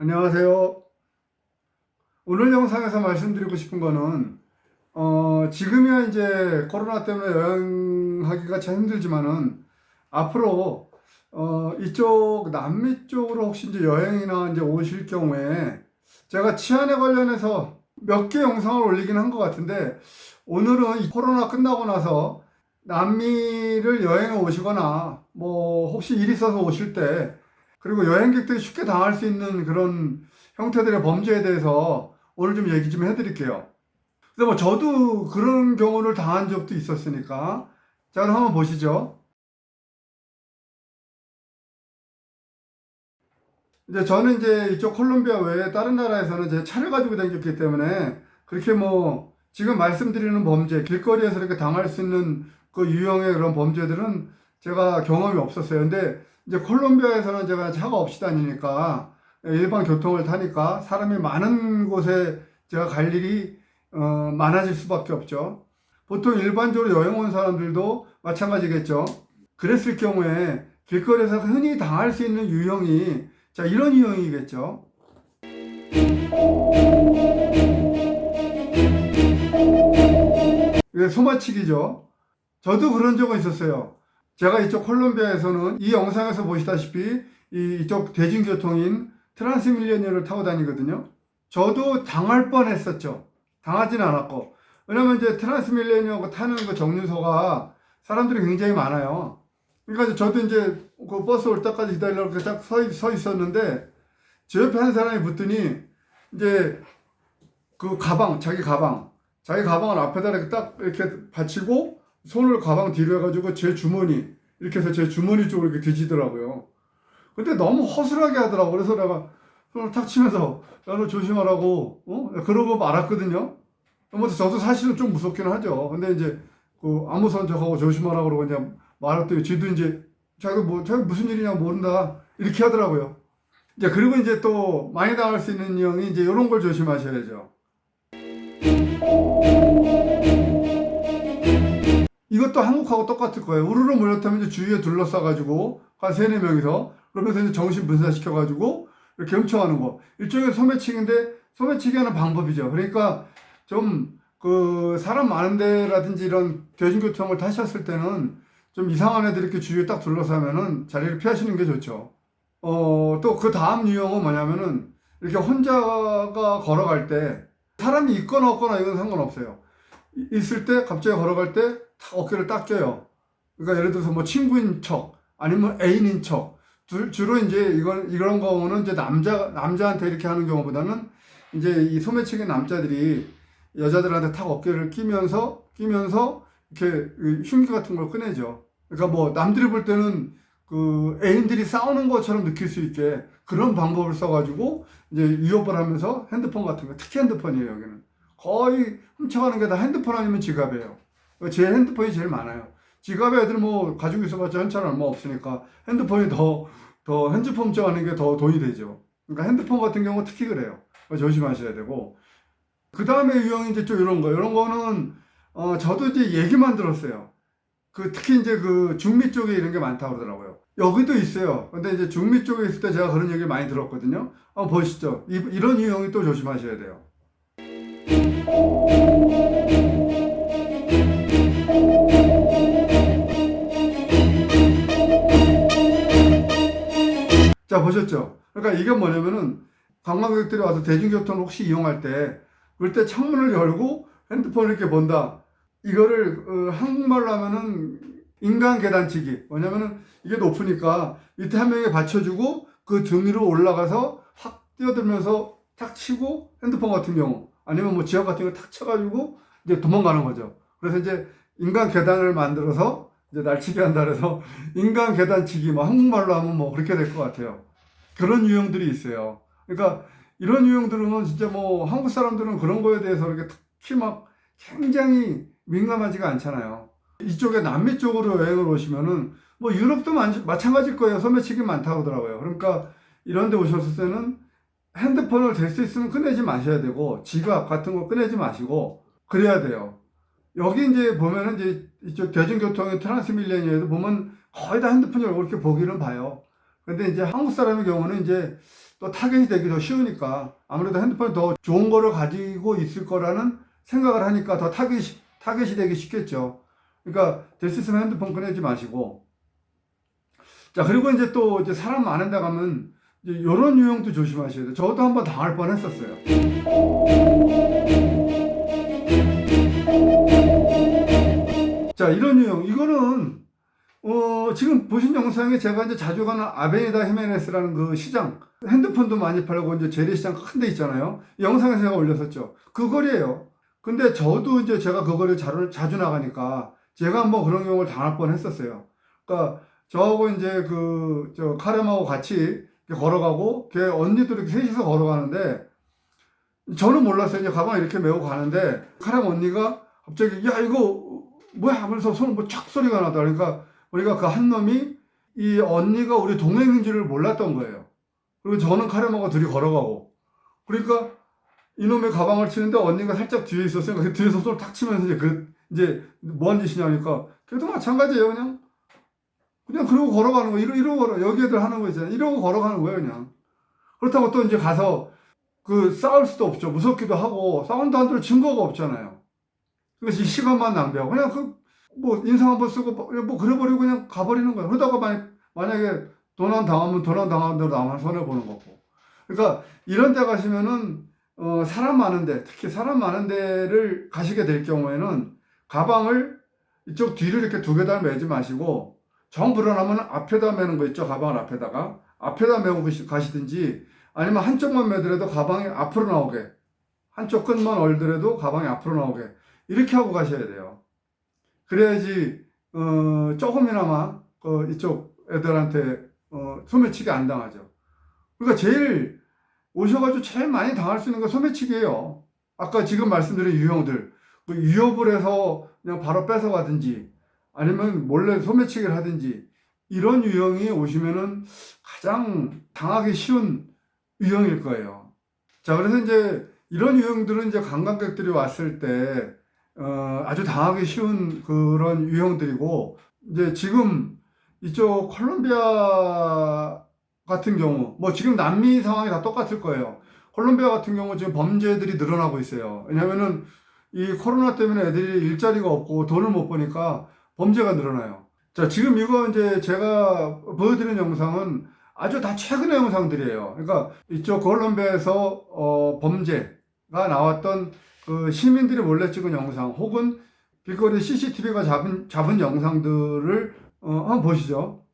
안녕하세요. 오늘 영상에서 말씀드리고 싶은 거는, 어, 지금이야 이제 코로나 때문에 여행하기가 참 힘들지만은, 앞으로, 어, 이쪽 남미 쪽으로 혹시 이제 여행이나 이제 오실 경우에, 제가 치안에 관련해서 몇 개 영상을 올리긴 한 것 같은데, 오늘은 이 코로나 끝나고 나서 남미를 여행에 오시거나, 뭐, 혹시 일 있어서 오실 때, 그리고 여행객들이 쉽게 당할 수 있는 그런 형태들의 범죄에 대해서 오늘 좀 얘기 좀 해드릴게요. 근데 뭐 저도 그런 경우를 당한 적도 있었으니까. 자, 그럼 한번 보시죠. 이제 저는 이제 이쪽 콜롬비아 외에 다른 나라에서는 제 차를 가지고 다녔기 때문에 그렇게 뭐 지금 말씀드리는 범죄, 길거리에서 이렇게 당할 수 있는 그 유형의 그런 범죄들은 제가 경험이 없었어요. 근데 이제 콜롬비아에서는 제가 차가 없이 다니니까 일반 교통을 타니까 사람이 많은 곳에 제가 갈 일이 어, 많아질 수밖에 없죠. 보통 일반적으로 여행 온 사람들도 마찬가지겠죠. 그랬을 경우에 길거리에서 흔히 당할 수 있는 유형이 자 이런 유형이겠죠. 이게 소마치기죠. 저도 그런 적은 있었어요. 제가 이쪽 콜롬비아에서는 이 영상에서 보시다시피 이- 이쪽 대중교통인 트란스밀레니어를 타고 다니거든요. 저도 당할 뻔 했었죠. 당하진 않았고. 왜냐면 이제 트란스밀레니어 타는 그 정류소가 사람들이 굉장히 많아요. 그러니까 저도 이제 그 버스 올 때까지 기다리려고 이렇게 딱 서, 서 있었는데 제 옆에 한 사람이 붙더니 이제 그 가방, 자기 가방, 자기 가방을 앞에다 이렇게 딱 이렇게 받치고 손을 가방 뒤로 해가지고 제 주머니 이렇게 해서 제 주머니 쪽으로 이렇게 뒤지더라고요. 근데 너무 허술하게 하더라고. 그래서 내가 손을 탁 치면서 야 너 조심하라고 어? 그러고 말았거든요. 뭐 저도 사실은 좀 무섭긴 하죠. 근데 이제 그 아무 선적하고 조심하라고 그러고 그냥 말했더니 쥐도 이제 자기 뭐 자기 무슨 일이냐 모른다 이렇게 하더라고요. 이제 그리고 이제 또 많이 당할 수 있는 유형이 이제 이런 걸 조심하셔야죠. 이것도 한국하고 똑같을 거예요. 우르르 몰려타면 이제 주위에 둘러싸가지고 한 세네 명이서 그러면서 이제 정신 분산시켜가지고 이렇게 훔쳐가는 거. 일종의 소매치기인데 소매치기 하는 방법이죠. 그러니까 좀 그 사람 많은 데라든지 이런 대중교통을 타셨을 때는 좀 이상한 애들이 이렇게 주위에 딱 둘러싸면은 자리를 피하시는 게 좋죠. 어, 또 그 다음 유형은 뭐냐면은 이렇게 혼자가 걸어갈 때 사람이 있거나 없거나 이건 상관없어요. 이- 있을 때 갑자기 걸어갈 때 탁 어깨를 딱 껴요. 그러니까 예를 들어서 뭐 친구인 척 아니면 애인인 척 주, 주로 이제 이건 이런 경우는 이제 남자 남자한테 이렇게 하는 경우보다는 이제 이 소매치기 남자들이 여자들한테 탁 어깨를 끼면서 끼면서 이렇게 이 흉기 같은 걸 꺼내죠. 그러니까 뭐 남들이 볼 때는 그 애인들이 싸우는 것처럼 느낄 수 있게 그런 방법을 써가지고 이제 위협을 하면서 핸드폰 같은 거 특히 핸드폰이에요 여기는 거의 훔쳐가는 게 다 핸드폰 아니면 지갑이에요. 제 핸드폰이 제일 많아요. 지갑에 애들 뭐 가지고 있어봤자 한참 얼마 없으니까 핸드폰이 더, 더 핸드폰 훔쳐가는 게 더 돈이 되죠. 그러니까 핸드폰 같은 경우 특히 그래요. 조심하셔야 되고. 그 다음에 유형이 이제 좀 이런 거. 이런 거는, 어, 저도 이제 얘기만 들었어요. 그 특히 이제 그 중미 쪽에 이런 게 많다고 그러더라고요. 여기도 있어요. 근데 이제 중미 쪽에 있을 때 제가 그런 얘기 많이 들었거든요. 한번 보시죠. 이, 이런 유형이 또 조심하셔야 돼요. 자, 보셨죠? 그러니까 이게 뭐냐면은 관광객들이 와서 대중교통을 혹시 이용할 때 그럴 때 창문을 열고 핸드폰을 이렇게 본다. 이거를 어, 한국말로 하면은 인간 계단치기. 뭐냐면은 이게 높으니까 밑에 한 명이 받쳐주고 그 등 위로 올라가서 확 뛰어들면서 탁 치고 핸드폰 같은 경우 아니면 뭐 지압 같은 거 탁 쳐가지고 이제 도망가는 거죠. 그래서 이제 인간 계단을 만들어서 이제 날치기 한다 그래서 인간 계단치기 뭐 한국말로 하면 뭐 그렇게 될 것 같아요. 그런 유형들이 있어요. 그러니까 이런 유형들은 진짜 뭐 한국 사람들은 그런 거에 대해서 이렇게 특히 막 굉장히 민감하지가 않잖아요. 이쪽에 남미 쪽으로 여행을 오시면은 뭐 유럽도 마, 마찬가지일 거예요. 소매치기 많다고 하더라고요. 그러니까 이런 데 오셨을 때는 핸드폰을 될 수 있으면 꺼내지 마셔야 되고 지갑 같은 거 꺼내지 마시고 그래야 돼요. 여기 이제 보면은 이제 이쪽 대중교통의 트란스밀레니어에도 보면 거의 다 핸드폰을 이렇게 보기는 봐요. 근데 이제 한국 사람의 경우는 이제 또 타겟이 되기 더 쉬우니까 아무래도 핸드폰이 더 좋은 거를 가지고 있을 거라는 생각을 하니까 더 타겟이, 타겟이 되기 쉽겠죠. 그러니까 될 수 있으면 핸드폰 꺼내지 마시고. 자, 그리고 이제 또 이제 사람 많은 데 가면 이런 유형도 조심하셔야 돼요. 저도 한번 당할 뻔 했었어요. 자, 이런 유형. 이거는, 어, 지금 보신 영상에 제가 이제 자주 가는 아베니다 히메네스라는 그 시장, 핸드폰도 많이 팔고 이제 재래시장 큰 데 있잖아요. 이 영상에서 제가 올렸었죠. 그 거리예요. 근데 저도 이제 제가 그 거리 자주, 자주 나가니까 제가 한번 그런 경우를 당할 뻔 했었어요. 그러니까 저하고 이제 그, 저, 카렘하고 같이 걸어가고, 걔 언니도 이렇게 셋이서 걸어가는데, 저는 몰랐어요. 이제 가방 이렇게 메고 가는데, 카렘 언니가 갑자기, 야, 이거, 뭐야? 하면서 손을 뭐촥 소리가 나다. 그러니까, 우리가 그 한 놈이 이 언니가 우리 동행인 줄을 몰랐던 거예요. 그리고 저는 카렘하고 둘이 걸어가고. 그러니까, 이놈의 가방을 치는데 언니가 살짝 뒤에. 그 뒤에서 손을 탁 치면서 이제 그, 이제 뭐한 짓이냐니까, 걔도 마찬가지예요. 그냥. 그냥 그러고 걸어가는 거, 이러, 이러고 걸어, 여기 애들 하는 거 있잖아요. 이러고 걸어가는 거예요, 그냥. 그렇다고 또 이제 가서 그 싸울 수도 없죠. 무섭기도 하고, 싸운다 한들 증거가 없잖아요. 그래서 이 시간만 낭비하고, 그냥 그, 뭐, 인상 한번 쓰고, 뭐, 뭐 그래버리고 그냥 가버리는 거예요. 그러다가 만약, 만약에 도난 당하면 도난 당한 대로 나만 손해 보는 거고. 그러니까 이런 데 가시면은, 어, 사람 많은데, 특히 사람 많은 데를 가시게 될 경우에는 가방을 이쪽 뒤를 이렇게 두 개다 매지 마시고, 정 불어나면 앞에다 매는 거 있죠. 가방을 앞에다가. 앞에다 메고 가시- 가시든지 아니면 한쪽만 매더라도 가방이 앞으로 나오게. 한쪽 끝만 얼더라도 가방이 앞으로 나오게. 이렇게 하고 가셔야 돼요. 그래야지, 어, 조금이나마, 어, 이쪽 애들한테, 어, 소매치기 안 당하죠. 그러니까 제일, 오셔가지고 제일 많이 당할 수 있는 건 소매치기예요. 아까 지금 말씀드린 유형들. 그 유혹을 해서 그냥 바로 뺏어가든지, 아니면 몰래 소매치기를 하든지 이런 유형이 오시면은 가장 당하기 쉬운 유형일 거예요. 자, 그래서 이제 이런 유형들은 이제 관광객들이 왔을 때 어, 아주 당하기 쉬운 그런 유형들이고 이제 지금 이쪽 콜롬비아 같은 경우 뭐 지금 남미 상황이 다 똑같을 거예요. 콜롬비아 같은 경우 지금 범죄들이 늘어나고 있어요. 왜냐면은 이 코로나 때문에 애들이 일자리가 없고 돈을 못 버니까 범죄가 늘어나요. 자, 지금 이거 이제 제가 보여드리는 영상은 아주 다 최근의 영상들이에요. 그러니까 이쪽 콜롬비아에서 어, 범죄가 나왔던 그 시민들이 몰래 찍은 영상 혹은 길거리 CCTV가 잡은, 잡은 영상들을 어, 한번 보시죠.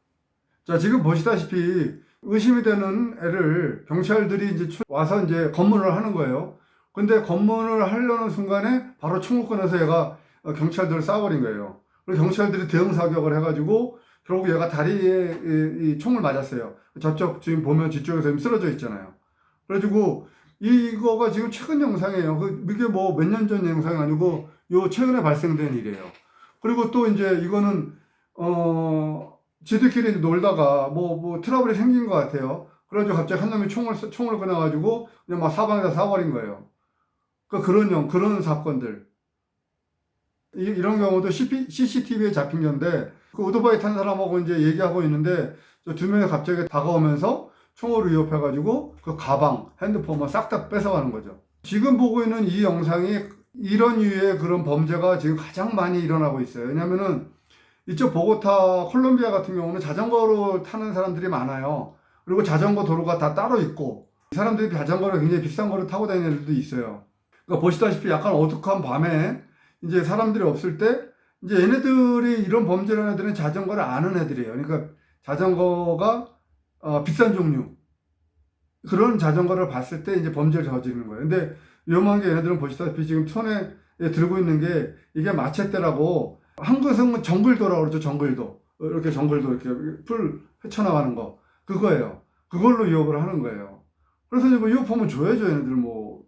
자, 지금 보시다시피 의심이 되는 애를 경찰들이 이제 추- 와서 이제 검문을 하는 거예요. 근데 검문을 하려는 순간에 바로 총을 꺼내서 얘가 어, 경찰들을 쏴버린 거예요. 그리고 경찰들이 대응 사격을 해가지고 결국 얘가 다리에 이, 이 총을 맞았어요. 저쪽 지금 보면 뒤쪽에서 쓰러져 있잖아요. 그래가지고 이거가 지금 최근 영상이에요. 그 이게 뭐 몇 년 전 영상이 아니고 요 최근에 발생된 일이에요. 그리고 또 이제 이거는 어 지들끼리 놀다가 뭐뭐 트러블이 생긴 것 같아요. 그래가지고 갑자기 한 놈이 총을 쏘- 총을 꺼내가지고 그냥 막 사방에다 쏴버린 거예요. 그 그런 영 그런 사건들. 이, 이런 경우도 CCTV에 잡힌 건데, 그 오토바이 탄 사람하고 이제 얘기하고 있는데, 저두 명이 갑자기 다가오면서 총으로 위협해가지고, 그 가방, 핸드폰 뭐싹다 뺏어가는 거죠. 지금 보고 있는 이 영상이 이런 유의 그런 범죄가 지금 가장 많이 일어나고 있어요. 왜냐면은, 이쪽 보고타, 콜롬비아 같은 경우는 자전거로 타는 사람들이 많아요. 그리고 자전거 도로가 다 따로 있고, 이 사람들이 자전거를 굉장히 비싼 거를 타고 다니는 애들도 있어요. 그러니까 보시다시피 약간 어둑한 밤에 이제 사람들이 없을 때 이제 얘네들이 이런 범죄를 하는 애들은 자전거를 아는 애들이에요. 그러니까 자전거가 어, 비싼 종류 그런 자전거를 봤을 때 이제 범죄를 저지르는 거예요. 근데 위험한 게 얘네들은 보시다시피 지금 손에 들고 있는 게 이게 마체테라고 한국에서는 정글도라고 그러죠. 정글도 이렇게 정글도 이렇게 풀 헤쳐나가는 거 그거예요. 그걸로 위협을 하는 거예요. 그래서 이제 뭐 위협하면 줘야죠. 얘네들 뭐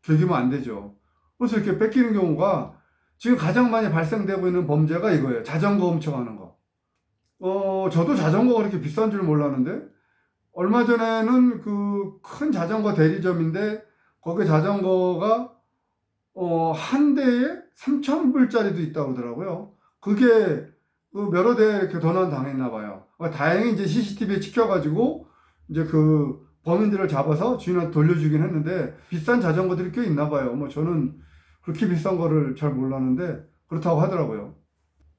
개기면 안 되죠. 그래서 이렇게 뺏기는 경우가 지금 가장 많이 발생되고 있는 범죄가 이거예요. 자전거 훔쳐가는 거. 어, 저도 자전거가 그렇게 비싼 줄 몰랐는데, 얼마 전에는 그 큰 자전거 대리점인데, 거기 자전거가, 어, 한 대에 3,000불짜리도 있다고 그러더라고요. 그게 그 여러 대 이렇게 도난 당했나 봐요. 어, 다행히 이제 CCTV에 찍혀가지고, 이제 그 범인들을 잡아서 주인한테 돌려주긴 했는데 비싼 자전거들이 꽤 있나 봐요. 뭐 저는 그렇게 비싼 거를 잘 몰랐는데 그렇다고 하더라고요.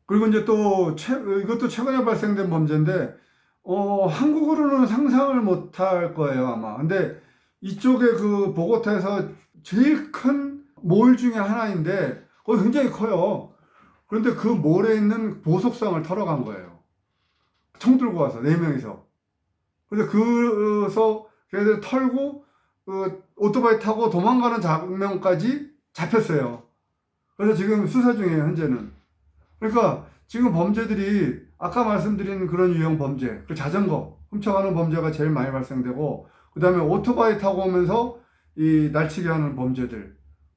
그리고 이제 또 최, 이것도 최근에 발생된 범죄인데 어, 한국으로는 상상을 못 할 거예요, 아마. 근데 이쪽에 그 보고타에서 제일 큰 몰 중에 하나인데 거기 굉장히 커요. 그런데 그 몰에 있는 보석상을 털어간 거예요. 총 들고 와서 네 명이서. 그래서 그래서 걔들 털고 그 오토바이 타고 도망가는 장면까지 잡혔어요. 그래서 지금 수사 중이에요, 현재는. 그러니까 지금 범죄들이 아까 말씀드린 그런 유형 범죄, 그 자전거 훔쳐가는 범죄가 제일 많이 발생되고, 그 다음에 오토바이 타고 오면서 이 날치기 하는 범죄들,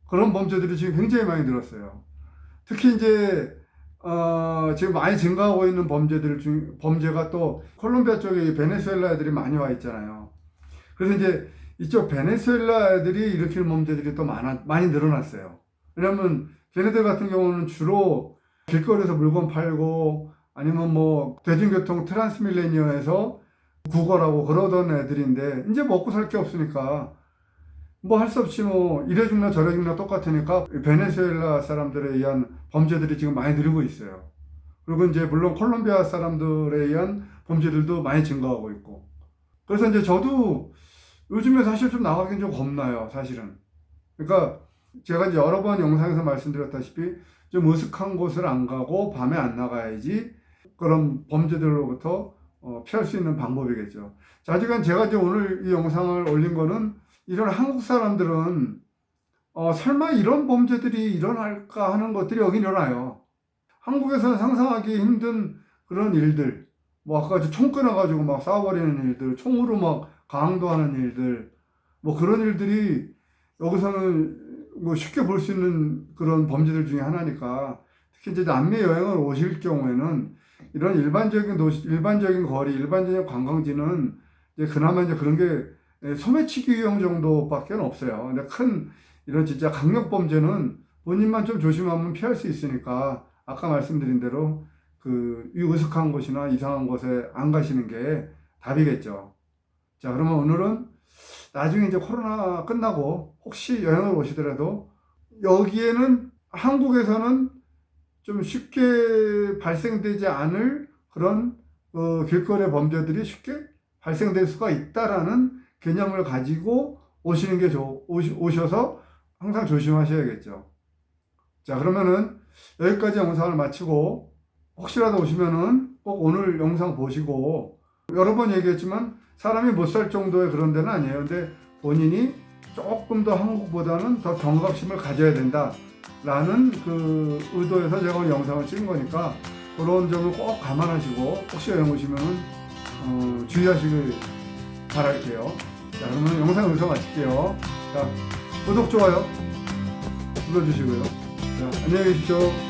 그런 범죄들이 지금 굉장히 많이 늘었어요. 특히 이제, 어, 지금 많이 증가하고 있는 범죄들 중, 범죄가 또 콜롬비아 쪽에 베네수엘라 애들이 많이 와 있잖아요. 그래서 이제 이쪽 베네수엘라 애들이 일으키는 범죄들이 또 많아, 많이 늘어났어요. 왜냐면 걔네들 같은 경우는 주로 길거리에서 물건 팔고 아니면 뭐 대중교통 트랜스밀레니어에서 구걸하고 그러던 애들인데 이제 먹고 살 게 없으니까 뭐 할 수 없이 뭐 이래 죽나 저래 죽나 똑같으니까 베네수엘라 사람들에 의한 범죄들이 지금 많이 늘고 있어요. 그리고 이제 물론 콜롬비아 사람들에 의한 범죄들도 많이 증가하고 있고 그래서 이제 저도 요즘에 사실 좀 나가긴 좀 겁나요 사실은 그러니까 제가 이제 여러 번 영상에서 말씀드렸다시피 좀 으슥한 곳을 안 가고 밤에 안 나가야지 그런 범죄들로부터 어, 피할 수 있는 방법이겠죠. 자, 하지만 제가 이제 오늘 이 영상을 올린 거는 이런 한국 사람들은 어, 설마 이런 범죄들이 일어날까 하는 것들이 여기 일어나요. 한국에서는 상상하기 힘든 그런 일들, 뭐 아까 총 끊어가지고 막 싸워버리는 일들, 총으로 막 강도하는 일들, 뭐 그런 일들이 여기서는 뭐 쉽게 볼 수 있는 그런 범죄들 중에 하나니까 특히 이제 남미 여행을 오실 경우에는 이런 일반적인 도시, 일반적인 거리, 일반적인 관광지는 이제 그나마 이제 그런 게 소매치기 유형 정도밖에 없어요. 근데 큰 이런 진짜 강력 범죄는 본인만 좀 조심하면 피할 수 있으니까 아까 말씀드린 대로 그 으슥한 곳이나 이상한 곳에 안 가시는 게 답이겠죠. 자, 그러면 오늘은 나중에 이제 코로나 끝나고 혹시 여행을 오시더라도 여기에는 한국에서는 좀 쉽게 발생되지 않을 그런 어, 길거리 범죄들이 쉽게 발생될 수가 있다라는 개념을 가지고 오시는 게 좋, 오시, 오셔서 항상 조심하셔야겠죠. 자, 그러면은 여기까지 영상을 마치고 혹시라도 오시면은 꼭 오늘 영상 보시고 여러 번 얘기했지만 사람이 못 살 정도의 그런 데는 아니에요. 근데 본인이 조금 더 한국보다는 더 경각심을 가져야 된다라는 그 의도에서 제가 영상을 찍은 거니까 그런 점을 꼭 감안하시고 혹시 여행 오시면은 어, 주의하시길 바랄게요. 자, 그러면 영상 여기서 마칠게요. 자, 구독, 좋아요 눌러주시고요. 자, 안녕히 계십시오.